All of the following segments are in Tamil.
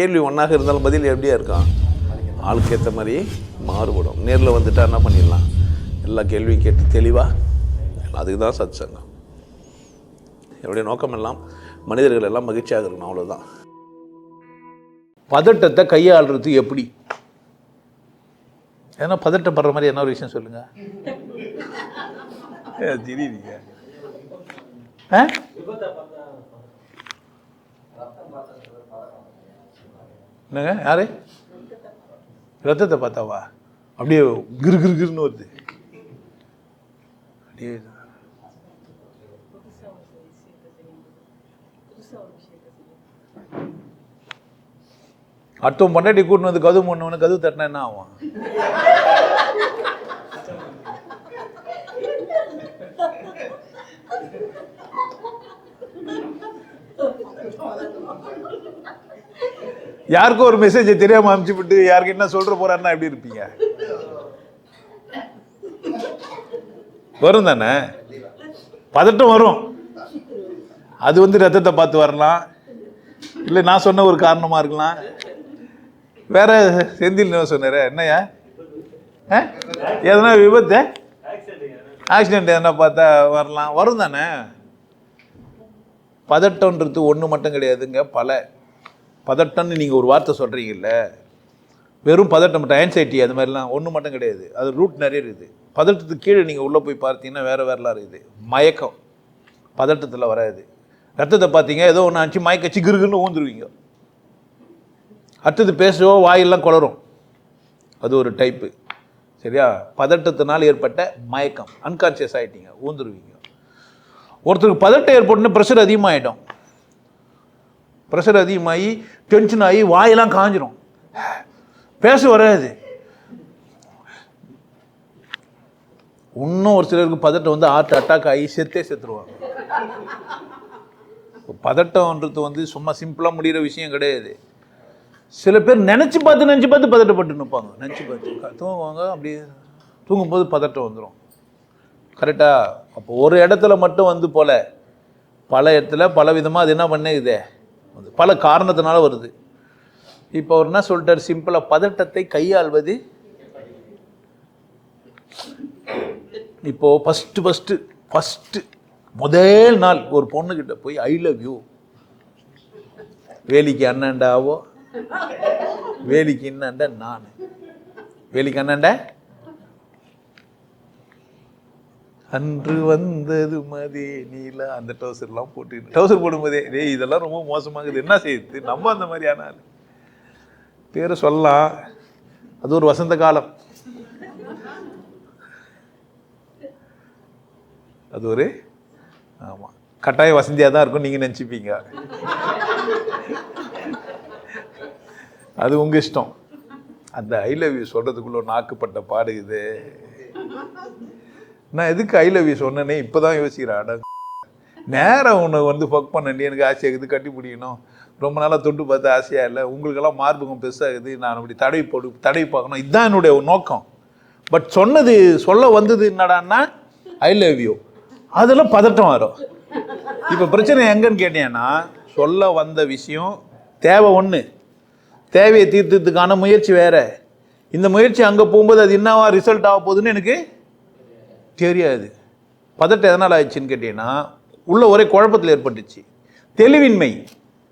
கேள்வி ஒன்றாக இருந்தாலும் பதில் எப்படியா இருக்கும்? ஆளுக்கு ஏற்ற மாதிரி மாறுபடும். நேரில் வந்துட்டா என்ன பண்ணிடலாம்? எல்லா கேள்வியும் கேட்டு தெளிவாக அதுக்கு தான் சத் சங்கம் என்னுடைய நோக்கம் எல்லாம் மனிதர்கள் எல்லாம் மகிழ்ச்சியாக இருக்கணும் அவ்வளோதான் பதட்டத்தை கையாளுறது எப்படி? ஏன்னா பதட்டப்படுற மாதிரி என்ன ஒரு விஷயம் சொல்லுங்க? ஏ, திடீர்னீங்க ஆ? என்னங்க? யாரு? ரத்தத்தை பார்த்தாவா? அப்படியே கிரு கிரு கிருன்னு வருது. அப்படியே அடுத்தவன் பொண்டாட்டி கூட்டின்னு வந்து கதவு முன்னவனு கதவு தட்டினா என்ன ஆகும்? யாருக்கும் ஒரு மெசேஜை தெரியாமல் அனுப்பிச்சு விட்டு யாருக்கு என்ன சொல்கிற போறாருன்னா எப்படி இருப்பீங்க? வரும் தானே பதட்டம் வரும். அது வந்து ரத்தத்தை பார்த்து வரலாம். இல்லை நான் சொன்ன ஒரு காரணமாக இருக்கலாம். வேற செந்தில் சொன்னார்? என்னையா ஆ? எதனா விபத்து? ஆக்சிடென்ட் எதனா பார்த்தா வரலாம். வரும் தானே பதட்டன்றது ஒன்று மட்டும் கிடையாதுங்க பல. பதட்டம்னு நீங்கள் ஒரு வார்த்தை சொல்கிறீங்கல்ல வெறும் பதட்டம் மட்டும் ஆன்சைட்டி அது மாதிரிலாம் ஒன்று மட்டும் கிடையாது. அது ரூட் நிறைய இருக்குது. பதட்டத்துக்கு கீழே நீங்கள் உள்ளே போய் பார்த்தீங்கன்னா வேறு வேறலாம் இருக்குது. மயக்கம் பதட்டத்தில் வராது. ரத்தத்தை பார்த்தீங்க ஏதோ ஒன்று ஆச்சு மயக்க சிகிருக்குன்னு ஊந்துருவீங்க. அடுத்தது பேசவோ வாயெல்லாம் குளரும். அது ஒரு டைப்பு சரியா? பதட்டத்தினால் ஏற்பட்ட மயக்கம். அன்கான்சியஸ் ஆகிட்டீங்க ஊந்துருவீங்க. ஒருத்தருக்கு பதட்டம் ஏற்பட்டுன்னு ப்ரெஷர் அதிகமாகிடும் ப்ரெஷர் அதிகமாகி டென்ஷன் ஆகி வாயெல்லாம் காஞ்சிரும். பேச வராது. இன்னும் ஒரு சிலருக்கு பதட்டம் வந்து ஹார்ட் அட்டாக் ஆகி செத்தே செத்துருவாங்க. பதட்டம்ன்றது வந்து சும்மா சிம்பிளாக முடிகிற விஷயம் கிடையாது. சில பேர் நினச்சி பார்த்து நினச்சி பார்த்து பதட்டப்பட்டு நிற்பாங்க. நினச்சி பார்த்து தூங்குவாங்க அப்படியே தூங்கும்போது பதட்டம் வந்துடும் கரெக்டாக அப்போ ஒரு இடத்துல மட்டும் வந்து போல. பல இடத்துல பல விதமாக அது என்ன பண்ணுது? பல காரணத்தினால வருது. இப்போ அவர் என்ன சொல்லிட்டார்? சிம்பிளாக பதட்டத்தை கையாள்வது. இப்போ ஃபஸ்ட்டு ஃபஸ்ட்டு ஃபஸ்ட்டு முதல் நாள் ஒரு பொண்ணுக்கிட்ட போய் ஐ லவ் யூ வேலிக்கு அண்ணன்டாவோ வேலிக்கு என்னண்ட நான். வேலிக்கு அண்ணன்ட? அன்று வந்தது மதே நீல. அந்த டவுசர்லாம் போட்டு டவுசர் போடும்போதே டேய் இதெல்லாம் ரொம்ப மோசமாகுது. என்ன செய்யுது நம்ம அந்த மாதிரி ஆனால். பேரை சொல்லலாம் அது ஒரு வசந்த காலம். அது ஒரு ஆமாம் கட்டாய வசதியாக தான் இருக்கும் நீங்கள் நினச்சிப்பீங்க. அது உங்கள் இஷ்டம். அந்த ஐ லவ் யூ சொல்கிறதுக்குள்ள நாக்குப்பட்ட பாடு இது. நான் எதுக்கு ஐ லவ் யூ சொன்னேனே இப்போ தான் யோசிக்கிறேன். அட நேரம் உன்னை வந்து ஃபக் பண்ணி எனக்கு ஆசையாகுது கட்டி பிடிக்கணும். ரொம்ப நாளாக தொட்டு பார்த்து ஆசையாக இல்லை உங்களுக்கெல்லாம் மார்பகம் பெருசாகுது நான் அப்படி தடவி போடு தடவி பார்க்கணும். இதுதான் என்னுடைய நோக்கம். பட் சொன்னது சொல்ல வந்தது என்னடான்னா ஐ லவ் யூ அதெல்லாம் பதட்டம் வரும். இப்போ பிரச்சனை எங்கன்னு கேட்டீங்கன்னா சொல்ல வந்த விஷயம் தேவை ஒன்று தேவையை தீர்த்ததுக்கான முயற்சி வேறு. இந்த முயற்சி அங்கே போகும்போது அது என்னவா ரிசல்ட் ஆக போகுதுன்னு எனக்கு தெரியாது பதட்டம் எதனால் ஆயிடுச்சுன்னு கேட்டீங்கன்னா உள்ள ஒரே குழப்பத்தில் ஏற்பட்டுச்சு. தெளிவின்மை.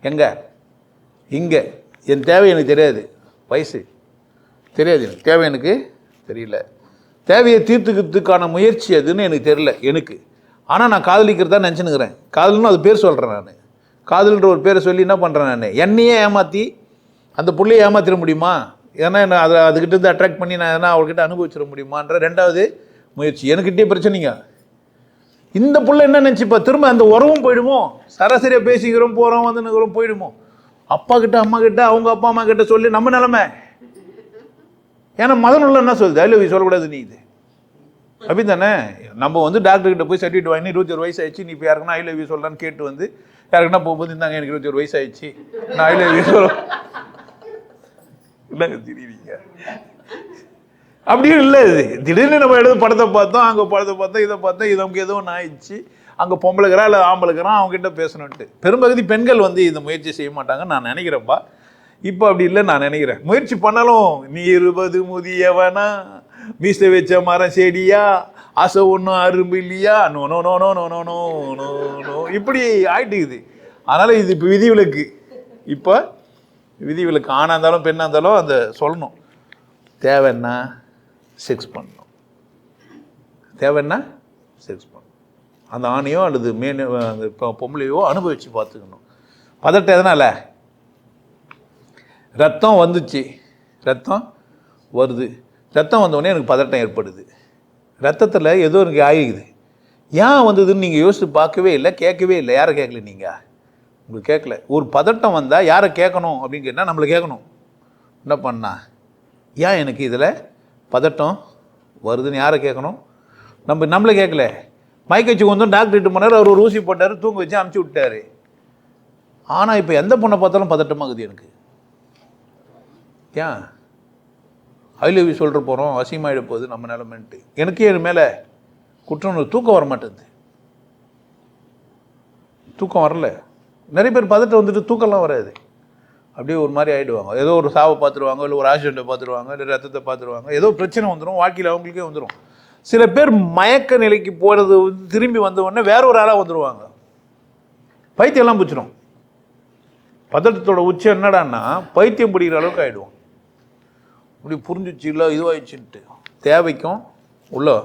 எங்கே? இங்கே. என் தேவை எனக்கு தெரியாது. வயசு. தெரியாது எனக்கு. தேவை எனக்கு தெரியல. தேவையை தீர்த்துக்கிறதுக்கான முயற்சி அதுன்னு எனக்கு தெரியல. எனக்கு. ஆனால் நான் காதலிக்கிறதா நினச்சினுக்கிறேன் காதல்னு அது பேர் சொல்கிறேன் நான். காதல்ன்ற ஒரு பேரை சொல்லி என்ன பண்ணுறேன் நான்? என்னையே ஏமாற்றி அந்த பிள்ளையை ஏமாற்றிட முடியுமா? ஏன்னா என்ன அதை அதுக்கிட்ட இருந்து அட்ராக்ட் பண்ணி நான் எதனா அவள்கிட்ட அனுபவிச்சிட முடியுமான்ற ரெண்டாவது முயற்சி. எனக்கிட்டே பிரச்சனைங்க. இந்த புள்ள என்ன நினச்சிப்பா? திரும்ப அந்த உறவும் போயிடுமோ? சராசரியாக பேசிக்கிறோம் போகிறோம் வந்து நிற்கிறோம் போயிடுமோ? அப்பா கிட்ட அம்மா கிட்ட அவங்க அப்பா அம்மா கிட்ட சொல்லி நம்ம நிலமை. ஏன்னா மதனுள்ள என்ன சொல்லுது? ஐ லவ் யூ சொல்லக்கூடாது நீ இது. அப்படி தானே நம்ம வந்து டாக்டர் கிட்ட போய் சர்டிஃபிகேட் வாங்கி இருபத்தி ஒரு வயசு ஆயிடுச்சு நீ இப்போ யாருக்குன்னா ஐ லவ் யூ சொல்லலான்னு கேட்டு வந்து யாருக்குன்னா போகும்போது இருந்தாங்க எனக்கு இருபத்தி ஒரு வயசு ஆயிடுச்சு நான் ஐ லவ் யூ சொல்ல இல்லைங்க திடீர்னீங்க அப்படியும் இல்லை. இது திடீர்னு நம்ம எடுத்து படத்தை பார்த்தோம் அங்கே படத்தை பார்த்தோம் இதை பார்த்தோம் இது நமக்கு எதுவும் ஒன்று ஆயிடுச்சு. அங்கே பொம்பளைக்கிறா இல்லை ஆம்பளைக்கிறான் அவங்க கிட்ட பேசணுன்ட்டு பெரும்பகுதி பெண்கள் வந்து இந்த முயற்சி செய்ய மாட்டாங்கன்னு நான் நினைக்கிறேன்ப்பா இப்போ அப்படி இல்லை நான் நினைக்கிறேன். முயற்சி பண்ணாலும் நீ இருபது முதியவனா? மீச வச்ச மரம் செடியா? ஆசை ஒன்றும் அரும்பு இல்லையா? No no no no no no no no no. இப்படி ஆயிட்டுக்குது. அதனால் இது இப்போ விதிவிலக்கு இப்போ விதிவிலக்கு ஆணாக இருந்தாலும் பெண்ணாக இருந்தாலும் அந்த சொல்லணும். தேவைன்னா செக்ஸ் பண்ணணும் தேவைன்னா செக்ஸ் பண்ணணும் அந்த ஆணையோ அல்லது மேன் அந்த பொம்பளையோ அனுபவித்து பார்த்துக்கணும். பதட்டம் எதனால? ரத்தம் வந்துச்சு. ரத்தம் வருது. ரத்தம் வந்தோடனே எனக்கு பதட்டம் ஏற்படுது. ரத்தத்தில் ஏதோ எனக்கு ஆகிக்குது. ஏன் வந்ததுன்னு நீங்கள் யோசித்து பார்க்கவே இல்லை கேட்கவே இல்லை. யாரை கேட்கல நீங்கள் உங்களுக்கு கேட்கல. ஒரு பதட்டம் வந்தால் யாரை கேட்கணும் அப்படின்னு கேட்டால் நம்மளை கேட்கணும். என்ன பண்ணா? ஏன் எனக்கு இதில் பதட்டம் வருதுன்னு யாரை கேட்கணும்? நம்ம நம்மளை கேட்கல. மயக்கச்சி வந்தோம் டாக்டர் இட்டு போனார் அவர் ஒரு ஊசி போட்டார் தூங்க வச்சு அனுப்பிச்சி விட்டார். ஆனால் இப்போ எந்த பொண்ணை பார்த்தாலும் பதட்டமாகுது எனக்கு. ஏன்? ஐ லவ் யூ சொல்கிற போகிறோம் அசிமாயிட போகுது நம்ம நிலமன்ட்டு. எனக்கே என் மேலே குற்றம் தூக்கம் வர மாட்டேங்குது தூக்கம் வரல. நிறைய பேர் பதட்டம் வந்துட்டு தூக்கம்லாம் வராது. அப்படியே ஒரு மாதிரி ஆகிடுவாங்க ஏதோ ஒரு சாவை பார்த்துருவாங்க இல்லை ஒரு ஆக்சிடெண்ட்டை பார்த்துருவாங்க இல்லை ரத்தத்தை பார்த்துருவாங்க. ஏதோ பிரச்சனை வந்துடும் வாழ்க்கையில் அவங்களுக்கே வந்துடும் சில பேர் மயக்க நிலைக்கு போகிறது வந்து திரும்பி வந்த உடனே வேற ஒரு ஆளாக வந்துடுவாங்க பைத்தியம்லாம் பிடிச்சிரும். பதட்டத்தோட உச்சம் என்னடான்னா பைத்தியம் பிடிக்கிற அளவுக்கு ஆகிடுவோம் இப்படி புரிஞ்சிச்சு இல்லை இதுவாயிடுச்சுன்ட்டு. தேவைக்கும் உள்ள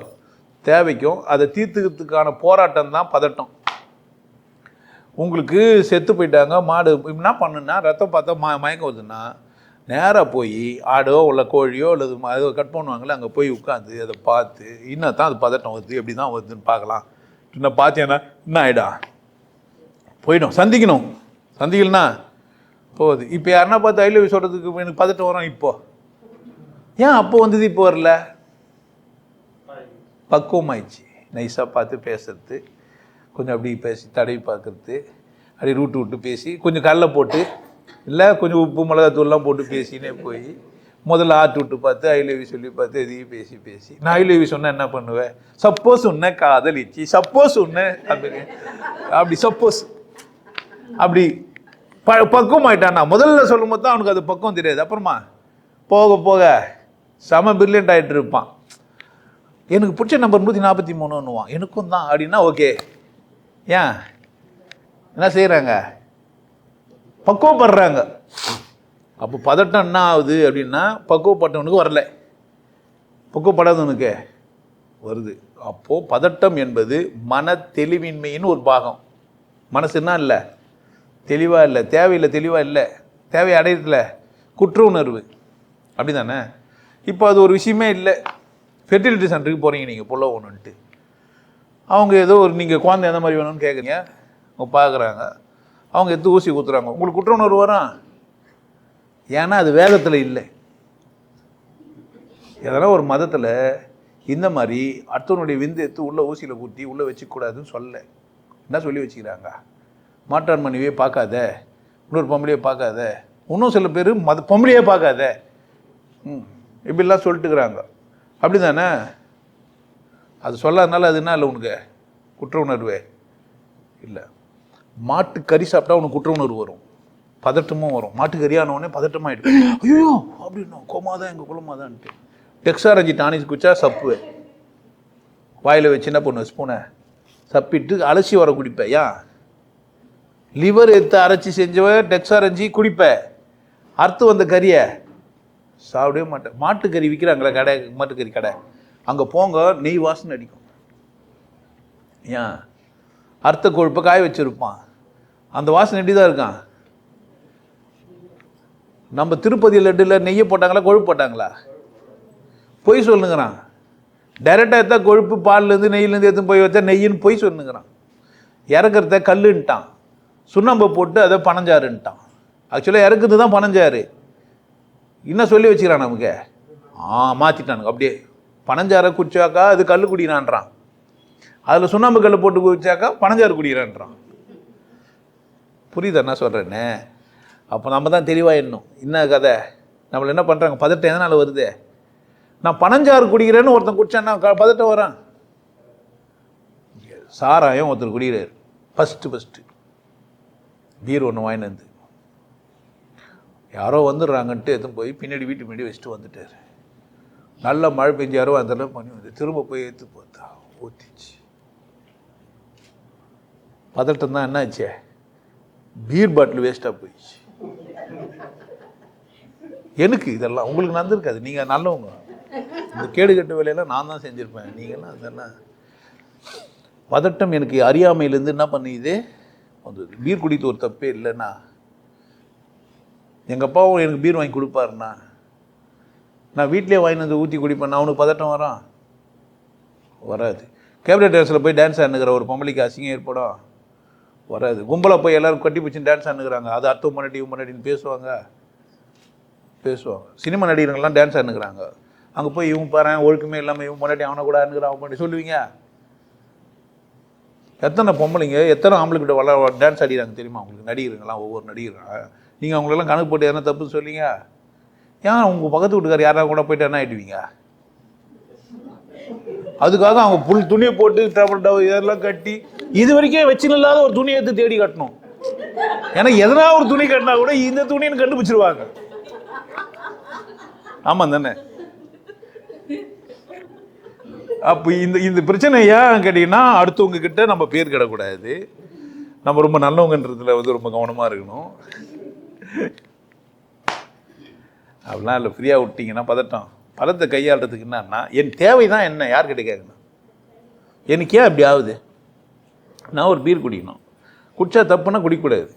தேவைக்கும் அதை தீர்த்துக்கிறதுக்கான போராட்டம் தான் பதட்டம். உங்களுக்கு செத்து போயிட்டாங்க மாடு என்ன பண்ணுன்னா ரத்தம் பார்த்தா ம மயக்கம் வருதுன்னா நேராக போய் ஆடோ இல்லை கோழியோ அல்லது ம- கட் பண்ணுவாங்கல்ல அங்கே போய் உட்காந்து அதை பார்த்து இன்னும் தான் அது பதட்டம் வருது எப்படி தான் வருதுன்னு பார்க்கலாம். இன்னும் பார்த்தீங்கன்னா என்ன ஆகிடா போயிடும் சந்திக்கணும். சந்திக்கலனா போகுது. இப்போ யாருன்னா பார்த்து ஐலவி சொல்கிறதுக்கு எனக்கு பதட்டம் வரும் இப்போது ஏன் அப்போ வந்தது இப்போ வரல? பக்குவமாயிடுச்சு. நைஸாக பார்த்து பேசுறது. கொஞ்சம் அப்படி பேசி தடவி பார்க்குறது. அப்படி ரூட்டு விட்டு பேசி கொஞ்சம் கடல போட்டு இல்லை கொஞ்சம் உப்பு மிளகாத்தூள்லாம் போட்டு பேசினே போய் முதல்ல ஆட்டு விட்டு பார்த்து ஐலவி சொல்லி பார்த்து எதையும் பேசி பேசி. நான் ஐலவி சொன்னால் என்ன பண்ணுவேன்? சப்போஸ் உன்ன காதலிச்சு சப்போஸ் உன்ன அப்படி அப்படி சப்போஸ் அப்படி ப பக்குவம் ஆயிட்டான்னா முதல்ல சொல்லும் போது தான் அவனுக்கு அது பக்குவம் தெரியாது. அப்புறமா போக போக செம பிரில்லியன்ட் ஆகிட்டு இருப்பான். எனக்கு பிடிச்ச நம்பர் நூற்றி நாற்பத்தி மூணுன்னுவான். எனக்கும் தான். அப்படின்னா ஓகே ஏன் என்ன செய்கிறாங்க பக்குவப்படுறாங்க. அப்போ பதட்டம் என்ன ஆகுது அப்படின்னா பக்குவப்பட்டவனுக்கு வரல. பக்குவப்படாதவனுக்கு வருது. அப்போது பதட்டம் என்பது மன தெளிவின்மையின் ஒரு பாகம். மனசு என்ன இல்லை? தெளிவாக இல்லை. தேவையில்லை தெளிவாக இல்லை. தேவை அடையறதுல குற்ற உணர்வு அப்படி தானே இப்போ அது ஒரு விஷயமே இல்லை. ஃபெர்டிலிட்டி சென்டருக்கு போகிறீங்க நீங்கள் புள்ள ஒன்றுன்ட்டு அவங்க ஏதோ ஒரு நீங்கள் குழந்தை எந்த மாதிரி வேணும்னு கேட்குறீங்க அவங்க பார்க்குறாங்க அவங்க எடுத்து ஊசி ஊற்றுறாங்க உங்களுக்கு குற்ற உணர்வு வரும்? ஏன்னா அது வேதத்தில் இல்லை. எதனா ஒரு மதத்தில் இந்த மாதிரி அடுத்தவனுடைய விந்து எடுத்து உள்ளே ஊசியில் ஊற்றி உள்ளே வச்சுக்கூடாதுன்னு சொல்லலை என்ன சொல்லி வச்சுக்கிறாங்க? மாட்டான் மனைவியே பார்க்காத இன்னொரு பொம்பளையே பார்க்காத இன்னும் சில பேர் மத பொம்பளையே பார்க்காத. ம் இப்படிலாம் சொல்லிட்டுக்கிறாங்க. அப்படி தானே அது சொல்லாதனால அது என்ன இல்லை உனக்கு? குற்ற உணர்வு? இல்லை. மாட்டு கறி சாப்பிட்டா உனக்கு குற்ற உணர்வு வரும். பதட்டமும் வரும். மாட்டு கறியான உடனே பதட்டமாயிடும். ஐயோ! அப்படின்னும் கோமாதான் எங்கள் குலமாதான்ட்டு. டெக்ஸாரஞ்சி டானிஸ் குச்சா சப்பு வாயில் வச்சு என்ன பண்ணுவேன் ஸ்பூனை சப்பிட்டு அலசி வர குடிப்பேன் ஏன் லிவர் எடுத்து அரைச்சி செஞ்சவ டெக்ஸாரஞ்சி குடிப்பேன் அறுத்து வந்த கறியை சாப்பிடவே மாட்டேன் மாட்டுக்கறி விற்கிறாங்களே கடை மாட்டுக்கறி கடை. அங்கே போங்க நெய் வாசனை அடிக்கும். ஏன்? அர்த்த கொழுப்பை காய வச்சுருப்பான். அந்த வாசனை எப்படி தான் இருக்கான்? நம்ம திருப்பதி லட்டில் நெய்யை போட்டாங்களா கொழுப்பு போட்டாங்களா? பொய் சொல்லுங்கிறான். டைரெக்டாக எடுத்தா கொழுப்பு பால்லேருந்து நெய்யிலேருந்து எடுத்து போய் வச்சா நெய்யின்னு பொய் சொல்லுங்கிறான். இறக்குறத கல்லுன்ட்டான். சுண்ணாம்பை போட்டு அதை பணஞ்சாருன்ட்டான் ஆக்சுவலாக இறக்குறது தான் பனஞ்சாறு. என்ன சொல்லி வச்சுக்கிறான் நமக்கு. ஆ மாற்றிட்டானுங்க அப்படியே. பனஞ்சாரை குடிச்சாக்கா அது கல் குடிக்கிறான்றான் அதில் சுண்ணாம்பு கல் போட்டு குடிச்சாக்கா பனஞ்சாறு குடிக்கிறான்றான். புரியுதா என்ன சொல்கிறேன்னு அப்போ நம்ம தான் தெளிவாயிடணும் என்ன கதை? நம்மளை என்ன பண்ணுறாங்க பதட்டம் எதனால் வருது? நான் பனஞ்சாறு குடிக்கிறேன்னு ஒருத்தன் குடிச்சான்னா க- பதட்டம் வரான். சாராயம் ஒருத்தர் குடிக்கிறார். ஃபஸ்ட்டு ஃபஸ்ட்டு பீர் ஒன்று வாங்கினது யாரோ வந்துடுறாங்கன்ட்டு எதுவும் போய் பின்னாடி வீட்டு முன்னாடி வச்சுட்டு வந்துட்டார். நல்ல மழை பெஞ்சாரோ அதெல்லாம் பண்ணி வந்து திரும்ப போய் எடுத்து பார்த்தா ஊற்றிச்சு பதட்டம் தான் என்னாச்சே? பீர் பாட்டில் வேஸ்ட்டாக போயிடுச்சு. எனக்கு இதெல்லாம் உங்களுக்கு நடந்திருக்காது. நீங்கள் நல்லவங்க. இந்த கேடு கட்ட வேலையெல்லாம் நான் தான் செஞ்சுருப்பேன். நீங்கள்லாம் அதெல்லாம் பதட்டம் எனக்கு அறியாமையிலேருந்து என்ன பண்ணிது? வந்தது பீர் குடித்து ஒரு தப்பே இல்லைன்னா எங்கள் அப்பாவும் எனக்கு பீர் வாங்கி கொடுப்பாருண்ணா நான் வீட்டிலே வாங்கி வந்து ஊற்றி குடிப்பேன். அவனுக்கு பதட்டம் வரான் வராது. கேபினட் டான்ஸில் போய் டான்ஸ் ஆடுனுக்கிற ஒரு பொம்பளைக்கு அசிங்கம் ஏற்படும். வராது. கும்பலாக போய் எல்லாரும் கட்டி பிடிச்சின்னு டான்ஸ் ஆடுனுக்கிறாங்க அது அர்த்தம் முன்னாடி முன்னாடின்னு பேசுவாங்க. பேசுவாங்க. சினிமா நடிகர்கள்லாம் டான்ஸ் ஆடுனுக்கிறாங்க அங்கே போய் இவன் பாரு ஒழுக்கமே இல்லாமல் இவன் முன்னாடி அவனை கூட ஆடுனுக்கிறான் அவன் பண்ணி சொல்லுவீங்க? எத்தனை பொம்பளைங்க எத்தனை ஆம்பளைக்கிட்ட வள டான்ஸ் ஆடிக்கிறாங்க தெரியுமா? உங்களுக்கு நடிகருங்களாம் ஒவ்வொரு நடிகரும் நீங்கள் அவங்களெல்லாம் கணக்கு போட்டு எதனா தப்புன்னு சொல்லிங்க ஏன் உங்கள் பக்கத்து வீட்டுக்கார் யாராவது கூட போயிட்டு என்ன ஆகிடுவீங்க அதுக்காக அவங்க புல் துணியை போட்டு டபுள் டபுள் இதெல்லாம் கட்டி இது வரைக்கும் வச்சுன்னு இல்லாத ஒரு துணியை எடுத்து தேடி கட்டணும். ஏன்னா எதனா ஒரு துணி கட்டினா கூட இந்த துணின்னு கண்டுபிடிச்சிருவாங்க. ஆமாம் தானே? அப்போ இந்த இந்த பிரச்சனை ஏன் கேட்டிங்கன்னா அடுத்தவங்க கிட்ட நம்ம பேர் கிடக்கூடாது. நம்ம ரொம்ப நல்லவங்கன்றதுல வந்து ரொம்ப கவனமாக இருக்கணும். அப்படிலாம் இல்லை ஃப்ரீயாக விட்டிங்கன்னா பதட்டம். பதத்தை கையாளுறதுக்கு என்னன்னா என் தேவை தான் என்ன? யார்கிட்ட கேட்கணும்? எனக்கு ஏன் அப்படி ஆகுது? நான் ஒரு பீர் குடிக்கணும். குடிச்சா தப்புன்னா குடிக்கக்கூடாது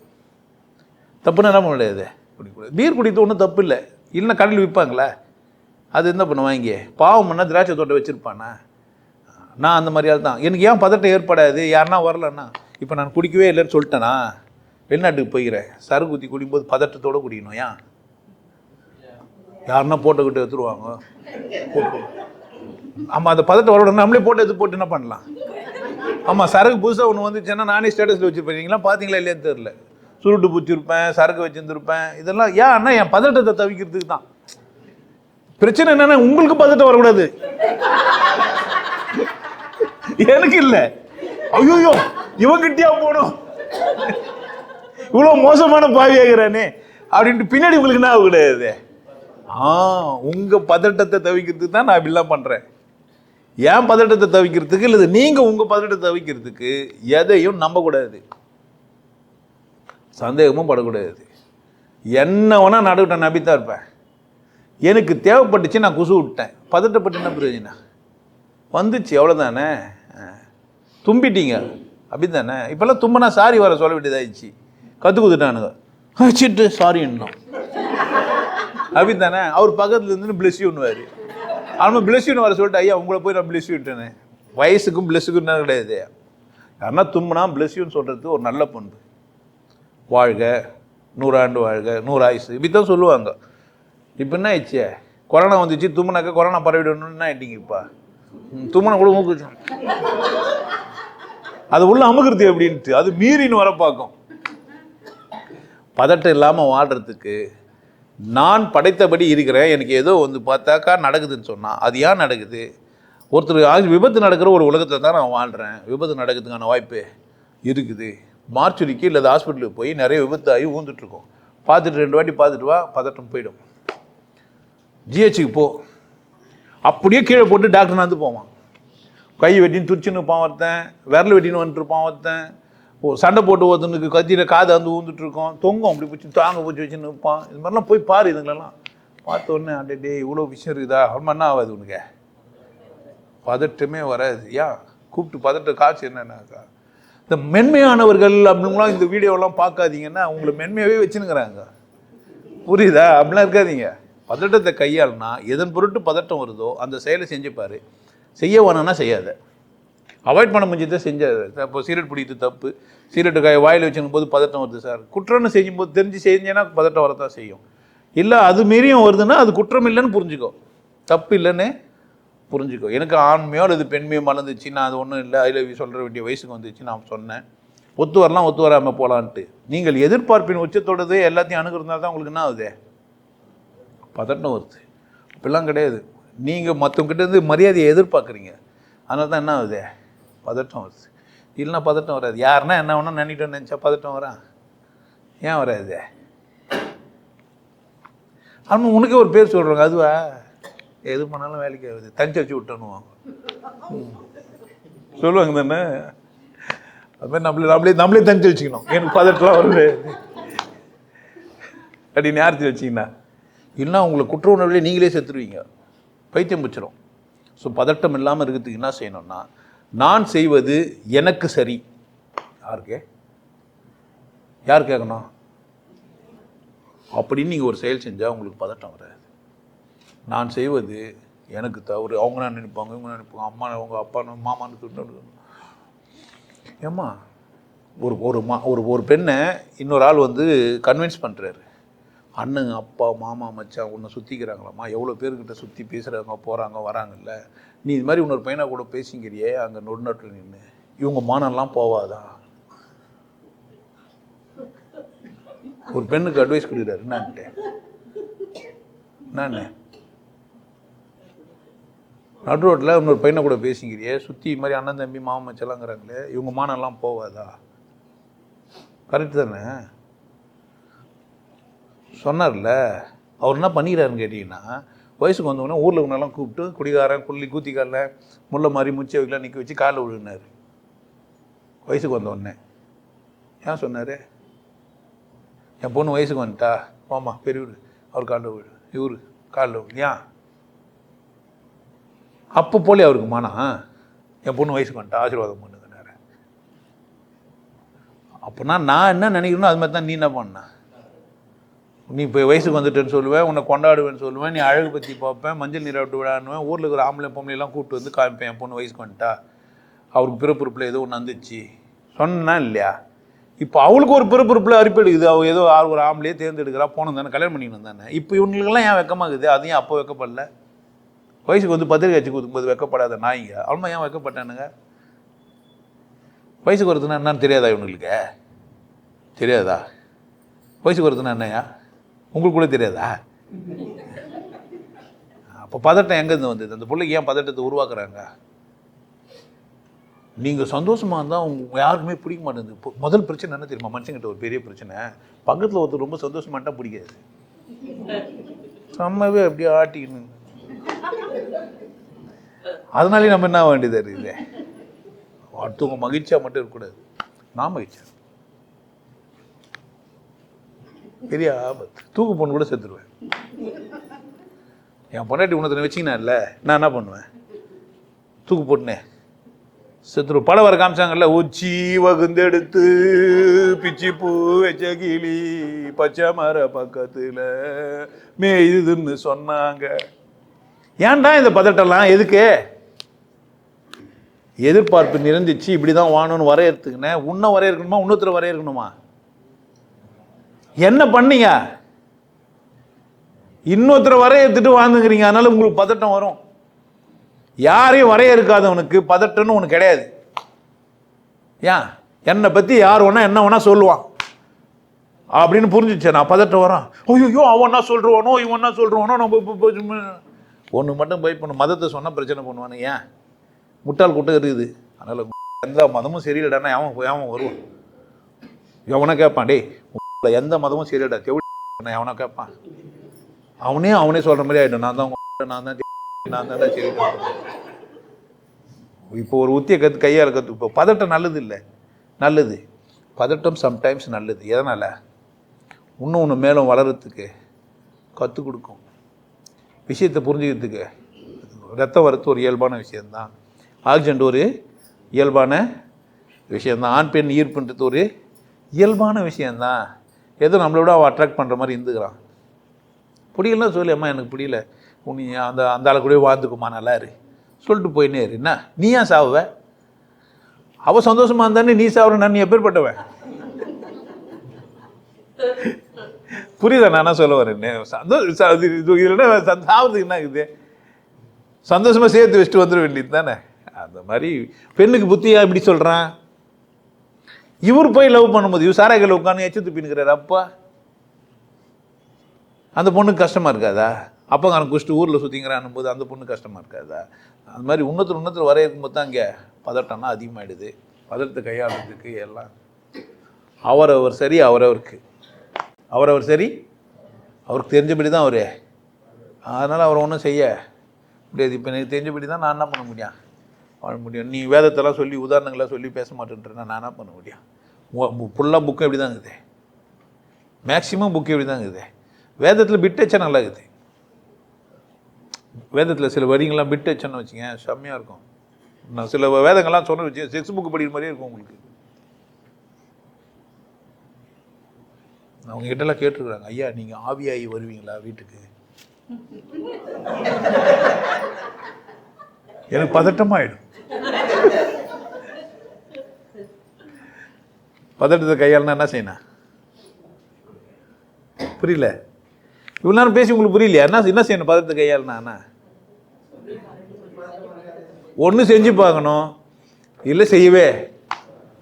தப்புன்னா என்ன பண்ண முடியாது? குடிக்கூடாது. பீர் குடித்து ஒன்றும் தப்பு இல்லை இல்லைன்னா கடையில் விற்பாங்களே? அது என்ன பண்ணுவாங்க இங்கே? பாவம் பண்ணால் திராட்சை தோட்டம் வச்சுருப்பானா? நான் அந்த மாதிரியால் தான் எனக்கு ஏன் பதட்டம் ஏற்படாது? யாருன்னா வரலன்னா? இப்போ நான் குடிக்கவே இல்லைன்னு சொல்லிட்டேனா? வெளிநாட்டுக்கு போய்கிறேன் சரக்கு ஊற்றி குடிக்கும்போது பதட்டத்தோடு குடிக்கணும். ஏன்? யாருன்னா போட்டுக்கிட்டு எடுத்துருவாங்க. ஆமாம் அந்த பதட்டம் வர உடனே நம்மளே போட்டு எடுத்து போட்டு என்ன பண்ணலாம்? ஆமாம் சரக்கு புதுசாக ஒன்று வந்துச்சுன்னா நானே ஸ்டேட்டஸில் வச்சுருப்பீங்களா பார்த்தீங்களா இல்லையான்னு தெரில சுருட்டு பூச்சிருப்பேன் சரக்கு வச்சுருந்துருப்பேன். இதெல்லாம் ஏன் அண்ணா என் பதட்டத்தை தவிக்கிறதுக்கு தான். பிரச்சனை என்னன்னா உங்களுக்கு பதட்டம் வரக்கூடாது. எனக்கு இல்லை. ஐயோ இவங்கிட்டயா போகணும் இவ்வளோ மோசமான பாவி ஆகிறானே. அப்படின்ட்டு பின்னாடி உங்களுக்கு என்ன ஆகக்கூடாது? ஆ உங்கள் பதட்டத்தை தவிக்கிறதுக்கு தான் நான் இப்படிலாம் பண்ணுறேன் ஏன் பதட்டத்தை தவிக்கிறதுக்கு இல்லை நீங்கள் உங்கள் பதட்டத்தை தவிக்கிறதுக்கு எதையும் நம்பக்கூடாது. சந்தேகமும் படக்கூடாது. என்ன வேணா நம்பி நம்பித்தான் இருப்பேன். எனக்கு தேவைப்பட்டுச்சு நான் குசு விட்டேன். பதட்டப்பட்டு என்ன பிரயோஜனம்? வந்துச்சு எவ்வளோதானே தும்பிட்டீங்க. அப்படி தானே இப்போல்லாம் தும்பினா சாரி வர சொல்ல வேண்டியதாகிடுச்சு கற்றுக் கொடுத்துட்டானுங்க. வச்சுட்டு சாரி இன்னும் அப்படி தானே? அவர் பக்கத்தில் இருந்து பிளஸ் யூன்னுவார் அவன் பிளஸ் யூன் வர சொல்லிட்டு ஐயா உங்களை போய் நான் பிளஸ் யூட்டேனே வயசுக்கும் பிளஸுக்கும் கிடையாது. யாருன்னா தும்முனா பிளஸ் யூன்னு சொல்கிறது ஒரு நல்ல பண்பு வாழ்க நூறாண்டு வாழ்க நூறு ஆயுசு இப்படி தான் சொல்லுவாங்க. இப்போ என்ன ஆயிடுச்சு? கொரோனா வந்துச்சு தும்முனாக்கா கொரோனா பரவிடணும்னு என்ன ஆயிட்டீங்க இப்போ? தும்முனா கூட மூக்கு அது உள்ள அமுகிறது அப்படின்ட்டு அது மீறின்னு வர பார்க்கும். பதட்டம் இல்லாமல் வாழ்கிறதுக்கு நான் படைத்தபடி இருக்கிறேன். எனக்கு ஏதோ வந்து பார்த்தாக்கா நடக்குதுன்னு சொன்னால் அது ஏன் நடக்குது? ஒருத்தர் ஆ- விபத்து நடக்கிற ஒரு உலகத்தில் தான் நான் வாழ்கிறேன் விபத்து நடக்கிறதுக்கான வாய்ப்பு இருக்குது. மார்ச்சுரிக்கு இல்லை ஹாஸ்பிட்டலுக்கு போய் நிறைய விபத்து ஆகி ஊந்துட்டுருக்கோம். பார்த்துட்டு ரெண்டு வாட்டி பார்த்துட்டு வா பதட்டம் போயிடும். ஜிஹெச்சுக்கு போ. அப்படியே கீழே போட்டு டாக்டர் வந்து போவான். கை வெட்டின்னு துடிச்சுன்னு இருப்பான் ஒருத்தன் விரல் வெட்டின்னு வந்துட்டுருப்பான் ஒருத்தன். சண்டை போட்டு ஒருத்தனுக்கு கத்தியில் காது வந்து ஊந்துட்டுருக்கோம். தொங்கும் அப்படி பிடிச்சி தாங்க பிடிச்சி வச்சுன்னு இருப்பான் இது மாதிரிலாம் போய் பாரு இதுங்களெல்லாம். பார்த்த உடனே அடே டே இவ்வளோ விஷயம் இருக்குதா? அப்புறமா என்ன ஆகாது உனக்கு? பதட்டமே வராது. ஏன் கூப்பிட்டு பதட்ட காசு என்னன்னாக்கா இந்த மென்மையானவர்கள் அப்படிங்களாம் இந்த வீடியோலாம் பார்க்காதீங்கன்னா உங்களை மென்மையாகவே வச்சுனுங்கிறாங்க புரியுதா? அப்படிலாம் இருக்காதீங்க. பதட்டத்தை கையாளுனா எதன் பொருட்டு பதட்டம் வருதோ அந்த செயலை செஞ்சுப்பார் செய்ய வேணாம்னா செய்யாத. அவாய்ட் பண்ண முடிஞ்சதை செஞ்சாது. இப்போ சீரட் பிடிக்கிறது தப்பு. சீரட்டு காய வாயில் வச்சுக்கும் போது பதட்டம் வருது சார். குற்றம்னு செய்யும்போது தெரிஞ்சு செஞ்சேன்னா பதட்டம் வரத்தான் செய்யும். இல்லை அது மீறியும் வருதுன்னா அது குற்றம் இல்லைன்னு புரிஞ்சுக்கோ. தப்பு இல்லைன்னு புரிஞ்சுக்கோ. எனக்கு ஆண்மையோ அல்லது பெண்மையோ மலர்ந்துச்சு நான் அது ஒன்றும் இல்லை. அதில் சொல்கிற வேண்டிய வயசுக்கு வந்துச்சு நான் சொன்னேன். ஒத்து வரலாம் ஒத்து வராமல் போகலான்ட்டு நீங்கள் எதிர்பார்ப்பின் உச்சத்தோடது எல்லாத்தையும் அணுகிறதுனால தான் உங்களுக்கு என்ன ஆகுது? பதட்டம் வருது. அப்படிலாம் கிடையாது. நீங்கள் மற்றவங்கிட்ட இருந்து மரியாதையை எதிர்பார்க்குறீங்க. அதனால தான் என்ன ஆகுது? பதட்டம் வருது. இல்லைன்னா பதட்டம் வராது. யாருன்னா என்ன வேணா நினைக்கிட்டோன்னு நினச்சா பதட்டம் வரா ஏன் வராது? ஆனால் உனக்கே ஒரு பேர் சொல்கிறாங்க அதுவா? எது பண்ணாலும் வேலைக்கு ஆகுது. தஞ்சை வச்சு விட்டணுவாங்க சொல்லுவாங்க தானே. அது மாதிரி நம்மளே நம்மளே நம்மளே தஞ்சை வச்சுக்கணும். எனக்கு பதட்டலாம் வருது. அப்படி நேரத்தில் வச்சிங்கன்னா இல்லைன்னா உங்களை குற்ற உணர்வுலேயே நீங்களே செத்துருவீங்க. பைத்தியம் பிடிச்சிரும். ஸோ பதட்டம் இல்லாமல் இருக்கிறதுக்கு என்ன செய்யணும்னா நான் செய்வது எனக்கு சரி. யாருக்கு? யார் கேட்கணும் அப்படின்னு நீங்கள் ஒரு செயல் செஞ்சால் உங்களுக்கு பதட்டம் வராது. நான் செய்வது எனக்கு தவறு. அவங்க நான் நினைப்பாங்க? இவங்க நினைப்பாங்க? அம்மா அவங்க அப்பா மாமான்னு சொல்லிட்டு ஏம்மா ஒரு ஒரு மா ஒரு ஒரு பெண்ணை இன்னொரு ஆள் வந்து கன்வின்ஸ் பண்ணுறாரு அண்ணன் அப்பா மாமா மச்சான் உன்னை சுற்றிக்கிறாங்களாம்மா எவ்வளோ பேர்கிட்ட சுற்றி பேசுகிறாங்க போகிறாங்க வராங்கல்ல? நீ இது மாதிரி இன்னொரு பையனை கூட பேசிங்கிறியே அங்கே நொடுநாட்டில் நின்று இவங்க மானம்லாம் போவாதா? ஒரு பெண்ணுக்கு அட்வைஸ் கொடுக்குறாரு. என்னான்ட்டேன் என்னன்னு? நடு ரோட்டில் இன்னொரு பையனை கூட பேசிக்கிறியே சுற்றி இது மாதிரி அண்ணன் தம்பி மாமா மச்சலாங்கிறாங்களே இவங்க மானம்லாம் போவாதா? கரெக்டு தானே? சொன்னார்ல அவர் என்ன பண்ணிக்கிறாருன்னு கேட்டிங்கன்னா வயசுக்கு வந்தவொடனே ஊரில் உன்னெல்லாம் கூப்பிட்டு குடிகாரன் குள்ளி கூத்திக்காரில் முல்லை மாதிரி முச்சை வைக்கலாம் நிற்க வச்சு காலில் விழுனார் வயசுக்கு வந்தவுடனே ஏன் சொன்னார்? என் பொண்ணு வயசுக்கு வந்துட்டா? ஆமா பெரியவர் அவர் காலில் விழு. இவரு காலில் விழு ஏன் அப்போ போலே அவருக்கு மானம். என் பொண்ணு வயசுக்கு வந்துட்டா ஆசீர்வாதம் பண்ணுங்கன்னாரு. அப்போனா நான் என்ன நினைக்கிறேனோ அது மாதிரி தான் நீ என்ன பண்ண? நீ இப்போ வயசுக்கு வந்துட்டேன்னு சொல்லுவேன் உன்னை கொண்டாடுவேன்னு சொல்லுவேன் நீ அழகு பற்றி பார்ப்பேன் மஞ்சள் நீராட்டு விழான்னுவேன் ஊரில் இருக்கிற ஆம்பளை பொம்பளைலாம் கூப்பிட்டு வந்து காமிப்பேன் என் பொண்ணு வயசுக்கு வந்துட்டா. அவருக்கு பிறப்புறுப்பில் ஏதோ ஒன்று வந்துச்சு. சொன்னா இல்லையா? இப்போ அவளுக்கு ஒரு பிறப்புறுப்பில் அரிப்பெடுக்குது அவள் ஏதோ ஆறு ஒரு ஆம்பளையே தேர்ந்தெடுக்கிறா போனது தானே கல்யாணம் பண்ணிக்கணும் தானே. இப்போ இவங்களுக்கெல்லாம் ஏன் வெக்கமாகுது? அதையும் அப்போ வைக்கப்படல. வயசுக்கு வந்து பத்திரிக்கை வச்சு கொடுக்கும்போது வைக்கப்படாத நாய்ங்க. அவளுமா ஏன் வைக்கப்பட்டானுங்க? வயசுக்கு வருதுன்னா என்னன்னு தெரியாதா இவங்களுக்கு தெரியாதா? வயசுக்கு வருதுன்னா என்னையா உங்களுக்கு கூட தெரியாதா? அப்போ பதட்டம் எங்கேருந்து வந்தது? அந்த பிள்ளைக்கு ஏன் பதட்டத்தை உருவாக்குறாங்க? நீங்கள் சந்தோஷமாக இருந்தால் உங்க யாருக்குமே பிடிக்க மாட்டேங்குது. முதல் பிரச்சனை என்ன தெரியுமா? மனுஷங்கிட்ட ஒரு பெரிய பிரச்சனை. பக்கத்தில் ஒருத்தர் ரொம்ப சந்தோஷமாட்டா பிடிக்காது. செம்மவே அப்படியே ஆட்டிக்கணும் அதனாலே நம்ம என்ன வேண்டியது இருக்குது? அடுத்தவங்க மகிழ்ச்சியாக மட்டும் இருக்கக்கூடாது. நான் மகிழ்ச்சியா பெரிய ஆபத்து. தூக்கு பொண்ணு கூட செத்துருவேன். என் பொண்டாட்டி உணர்த்தனை வச்சிங்கன்னா இல்லை? நான் என்ன பண்ணுவேன்? தூக்கு போட்டுனே. செத்துரு. படம் வர காமிச்சாங்கல்ல உச்சி வகுந்தெடுத்து பிச்சி பூ வச்ச கிளி பச்சை மர பக்கத்தில் மே இதுன்னு சொன்னாங்க. ஏன்டா இந்த பதட்டம்லாம்? எதுக்கு? எதிர்பார்ப்பு நிறந்துச்சு இப்படி தான் வாணும்னு வரையறுத்துக்கினேன். உன்னை வரையறுக்கணுமா? இன்னொருத்தர் வரையறுக்கணுமா? என்ன பண்ணீங்க? இன்னொருத்தரை வரையத்துட்டு வாழ்ந்துங்கிறீங்க. அதனால உங்களுக்கு பதட்டம் வரும். யாரையும் வரைய இருக்காதவனுக்கு பதட்டம்னு ஒன்று கிடையாது. ஏன்? என்னை பற்றி யார் வேணா என்ன வேணா சொல்லுவான். அப்படின்னு புரிஞ்சிச்சே. நான் பதட்டம் வரான் ஐயோ அவன் என்ன சொல்கிறவனோ இவன் என்ன சொல்கிறவனோ நம்ம ஒன்று மட்டும் போய் பண்ண. மதத்தை சொன்னால் பிரச்சனை பண்ணுவானு ஏன்? முட்டாள் கூட்டம் இருக்குது. அதனால் எந்த மதமும் சரியில்லைடானா அவன் அவன் வருவான்? எவனை கேட்பான்? டேய் இப்போ எந்த மதமும் சரியில்லை தெவிட எவனை கேட்பான். அவனே அவனே சொல்கிற மாதிரி ஆகிடும் நான் தான் உங்க நான் தான் நான் தான் சரி இப்போ ஒரு உத்தியை கற்று கையால் கற்று இப்போ பதட்டம் நல்லது இல்லை. நல்லது. பதட்டம் சம்டைம்ஸ் நல்லது. எதனால்? இன்னும் ஒன்று மேலும் வளர்கிறதுக்கு கற்றுக் கொடுக்கும். விஷயத்தை புரிஞ்சுக்கிறதுக்கு. ரத்தம் வரத்து ஒரு இயல்பான விஷயந்தான் ஆக்சிடென்ட் ஒரு இயல்பான விஷயந்தான் ஆண் பெண் ஈர்ப்புன்றது ஒரு இயல்பான விஷயந்தான் ஏதோ விட அவள் அட்ராக்ட் பண்ணுற மாதிரி இருந்துக்கிறான். பிடிக்கலன்னா சொல்லி அம்மா எனக்கு பிடிக்கல நீ அந்த அந்த ஆள் கூட வாழ்ந்துக்குமா? நல்லா இரு. சொல்லிட்டு போயினே இரு. என்ன? நீ ஏன் சாவுவ? அவள் சந்தோஷமாக இருந்தானே நீ சாவுற? நான் நீ எப்பேற்பட்டவன் புரியுதா? நான் என்ன சொல்ல வரேன்னு சந்தோஷம் இது இல்லைன்னா சாவுறதுக்கு என்ன இருக்குது சந்தோஷமாக சேர்த்து வச்சுட்டு வந்துட வேண்டியது தானே? அந்த மாதிரி பெண்ணுக்கு புத்தியாக இப்படி சொல்கிறான் இவர் போய் லவ் பண்ணும்போது இவர் சாராய்கள் உட்காந்து எச்சு துப்பின்னுக்கிறார் அப்பா. அந்த பொண்ணுக்கு கஷ்டமாக இருக்காதா? அப்போ நான் குஷ்டு ஊரில் சுற்றிங்கிறான் போது அந்த பொண்ணு கஷ்டமாக இருக்காதா? அந்த மாதிரி உன்னத்தில் உன்னத்தில் வர இருக்கும்போது தான் இங்கே பதட்டம்னா அதிகமாகிடுது பதட்டத்தை கையாளுறதுக்கு எல்லாம். அவரவர் சரி அவரவருக்கு. அவரவர் சரி அவருக்கு தெரிஞ்சபடி தான் அவர். அதனால் அவர் ஒன்றும் செய்ய முடியாது. இப்போ எனக்கு தெரிஞ்சபடி தான் நான் என்ன பண்ண முடியும்? வாழ முடியும். நீ வேதத்தெல்லாம் சொல்லி உதாரணங்களாக சொல்லி பேச மாட்டேன்றேன்னா நான் என்ன பண்ண முடியும்? ஃபுல்லாக புக்கும் எப்படி தான் இருக்குது. மேக்ஸிமம் புக்கு எப்படி தான் இருக்குது. வேதத்தில் பிட்டச்சா நல்லா இருக்குது. வேதத்தில் சில வரிங்கள்லாம் பிட்டச்சன்னு வச்சுங்க செம்மையாக இருக்கும். நான் சில வேதங்கள்லாம் சொன்ன வச்சு செக்ஸ் புக்கு படிக்கிற மாதிரியே இருக்கும் உங்களுக்கு. அவங்க கிட்டலாம் கேட்டிருக்கிறாங்க ஐயா நீங்கள் ஆவியாகி வருவீங்களா வீட்டுக்கு? எனக்கு பதட்டமாயிடும். பதட்டத்தை கையாளனா என்ன செய்யணும் புரியல. இவ்வளோ நேரம் பேசி உங்களுக்கு புரியலையா? என்ன என்ன செய்யணும்? பதட்டத்தை கையாளனா ஒன்று செஞ்சு பார்க்கணும். இல்லை செய்யவே.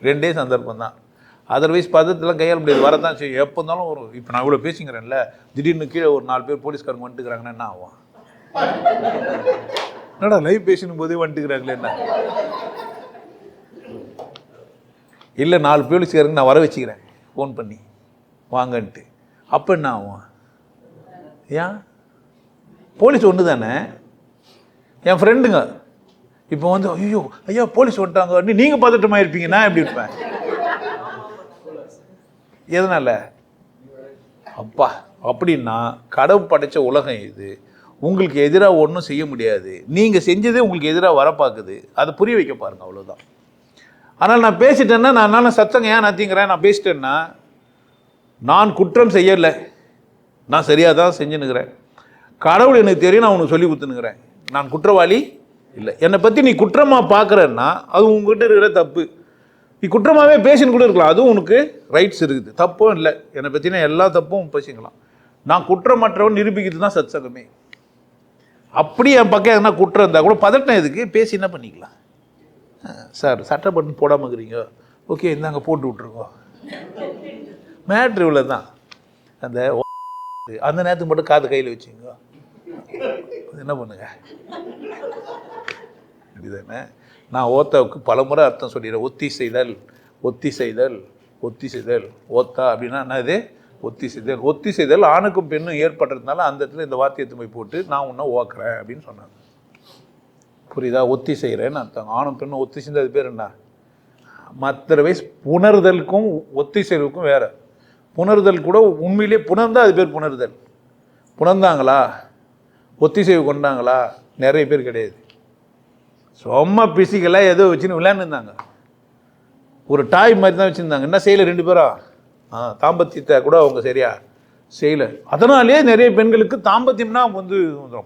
ரெண்டே சந்தர்ப்பம் தான் அதர்வைஸ் பதத்தெல்லாம் கையாள முடியாது. வரதான் செய்யும். எப்போ இருந்தாலும் ஒரு இப்போ நான் இவ்வளோ பேசிக்கிறேன்ல திடீர்னு கீழே ஒரு நாலு பேர் போலீஸ்காரங்க வந்துட்டுக்கிறாங்கன்னா என்ன ஆகும்? என்னடா லைவ் பேசணும் போதே வந்துட்டுக்கிறாங்களே என்ன? இல்லை நாலு போலீஸ்காரங்க நான் வர வச்சுக்கிறேன். ஃபோன் பண்ணி. வாங்கன்ட்டு. அப்போ என்ன ஆகும்? ஏன்? போலீஸ் ஒன்று தானே? என் ஃப்ரெண்டுங்க இப்போ வந்து ஐயோ ஐயா போலீஸ் வந்துட்டாங்க நீங்கள் பதட்டமாக இருப்பீங்க. நான் எப்படி இருப்பேன்? எதனால? அப்பா அப்படின்னா கடவுள் படைச்ச உலகம் இது. உங்களுக்கு எதிராக ஒன்றும் செய்ய முடியாது. நீங்கள் செஞ்சதே உங்களுக்கு எதிராக வர பார்க்குது. அதை புரிய வைக்க பாருங்கள் அவ்வளோதான் ஆனால் நான் பேசிட்டேன்னா நான் நான் சத்தங்க ஏன் நத்திங்கிறேன்? நான் பேசிட்டேன்னா நான் குற்றம் செய்யலை. நான் சரியாக தான் செஞ்சுனுக்கிறேன் கடவுள் எனக்கு தெரியும் நான் உனக்கு சொல்லி கொடுத்துனுக்கிறேன் நான் குற்றவாளி இல்லை. என்னை பற்றி நீ குற்றமாக பார்க்குறேன்னா அது உங்ககிட்ட இருக்கிற தப்பு. நீ குற்றமாகவே பேசின்னு கூட இருக்கலாம். அதுவும் உனக்கு ரைட்ஸ் இருக்குது. தப்பும் இல்லை. என்னை பற்றின எல்லா தப்பும் பேசிக்கலாம். நான் குற்றமற்றவன் நிரூபிக்கிறது தான் சத்சங்கமே அப்படி என் பக்கம் எதனா குற்றம் இருந்தால் கூட பதட்டம் எதுக்கு? பேசி என்ன பண்ணிக்கலாம்? சார் சட்டை பட்டன் போடாமல் இருக்கிறீங்க ஓகே இந்தாங்க போட்டு விட்ருக்கோம் மேட்ரு இவ்வளோ தான் அந்த அந்த நேரத்துக்கு மட்டும் காது கையில் வச்சுங்க. என்ன பண்ணுங்க? இதுதானே நான் ஓத்தாவுக்கு பலமுறை அர்த்தம் சொல்லிடுறேன். ஒத்தி செய்தல் ஒத்தி செய்தல் ஒத்தி செய்தல் ஓத்தா அப்படின்னா என்னது ஒத்தி செய்தல். ஒத்தி செய்தல் ஆணுக்கும் பெண்ணும் ஏற்பட்டதுனால அந்த இடத்துல இந்த வாத்தியத்தை போய் போட்டு நான் உன்னை ஓக்குறேன் அப்படின்னு சொன்னாங்க. புரியுதா? ஒத்தி செய்கிறேன்னு அர்த்தம். ஆணும் பெண்ணும் ஒத்தி செஞ்சது பேர் என்ன? மற்ற வயசு புணர்தலுக்கும் ஒத்தி செய்வதுக்கும் வேறு. புணர்தல் கூட உண்மையிலேயே புணர்ந்தால் அது பேர் புணர்தல். புணர்ந்தாங்களா? ஒத்திசைவு கொண்டாங்களா? நிறைய பேர் கிடையாது. சும்மா பிசிக்கலாக ஏதோ வச்சுன்னு விளையாண்டுருந்தாங்க. ஒரு டாய் மாதிரி தான் வச்சுருந்தாங்க. என்ன செய்யலை ரெண்டு பேரா? ஆ தாம்பத்தியத்தை கூட அவங்க சரியா செய்யலை. அதனாலே நிறைய பெண்களுக்கு தாம்பத்தியம்னா வந்து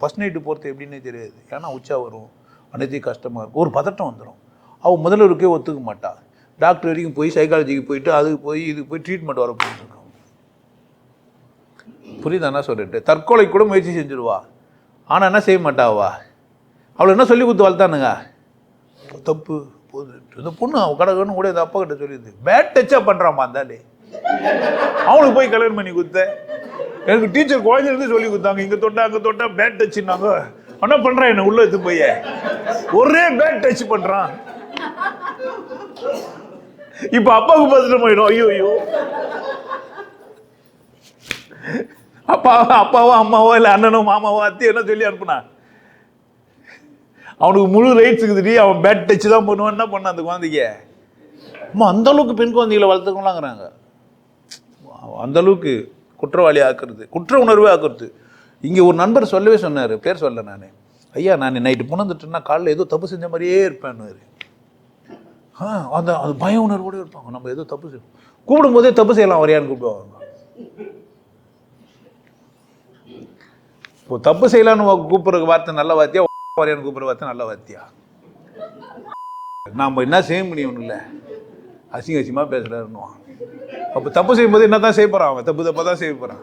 ஃபஸ்ட் நைட்டு போகிறது எப்படின்னே தெரியாது. ஏன்னா உச்சா வரும். அனைத்தையும் கஷ்டமாக இருக்கும். ஒரு பதட்டம் வந்துடும் அவள் முதல்வருக்கே ஒத்துக்க மாட்டாள் டாக்டர் வரைக்கும் போய் சைக்காலஜிக்கு போயிட்டு அதுக்கு போய் இதுக்கு போய் ட்ரீட்மெண்ட் வர போயிட்டுருக்கோம் புரியுதா என்ன சொல்லிட்டு தற்கொலை கூட முயற்சி செஞ்சிருவா. ஆனால் என்ன செய்ய மாட்டாவா அவளை என்ன சொல்லி கொடுத்து வளர்த்தானுங்க? தப்பு போது. இந்த பொண்ணு அவன் கடகன்னு கூட இந்த அப்பா கிட்ட சொல்லிடுது பேட் டச்சாக பண்ணுறாம்மா இருந்தாலே அவனுக்கு போய் கல்யாணம் பண்ணி கொடுத்த எனக்கு டீச்சர் குழந்தைலேருந்து சொல்லி கொடுத்தாங்க. இங்கே தொட்டா அங்கே தொட்டா பேட் டச்சுன்னாங்க என்ன பண்ணுறான் என்ன? உள்ள எடுத்து போய். ஒரே பேட் டச் பண்ணுறான் இப்போ அப்பாவுக்கு பத்திரம் போயிடும். ஐயோ ஐயோ. அப்பா அப்பாவோ அம்மாவோ இல்லை அண்ணனோ மாமாவோ அத்தி என்ன சொல்லி அனுப்புனா? அவனுக்கு முழு ரைட்ஸ் இருக்குதுடி. அவன் பேட் டச் தான் பண்ணுவான். என்ன பண்ண அந்த குழந்தைக்கு? அம்மா அந்த அளவுக்கு பெண் குழந்தைகளை வளர்த்துக்கலாங்கிறாங்க அந்த அளவுக்கு குற்றவாளி ஆக்குறது குற்ற உணர்வே ஆக்குறது. இங்கே ஒரு நண்பர் சொல்லவே சொன்னார் பேர் சொல்ல நான். ஐயா நான் நைட்டு புணர்ந்துட்டேன்னா காலைல ஏதோ தப்பு செஞ்ச மாதிரியே இருப்பேன்னு ஆ அந்த அது பய உணர்வோடு இருப்பாங்க. நம்ம ஏதோ தப்பு செய்வோம் கூப்பிடும் போதே தப்பு செய்யலாம் வரையான்னு கூப்பிடுவாங்க. இப்போ தப்பு செய்யலான்னு கூப்பிட்ற வார்த்தை நல்ல வார்த்தையா வரையான்னு கூப்பிட்ற வார்த்தை நல்ல வார்த்தையா? நாம் என்ன செய்ய முடியும் இல்லை. அசிங்க அசிங்கமாக பேசுகிறாருன்னு அப்போ தப்பு செய்யும்போது என்ன தான் செய்ய போகிறான் அவன்? தப்பு தப்பாக தான் செய்ய போகிறான்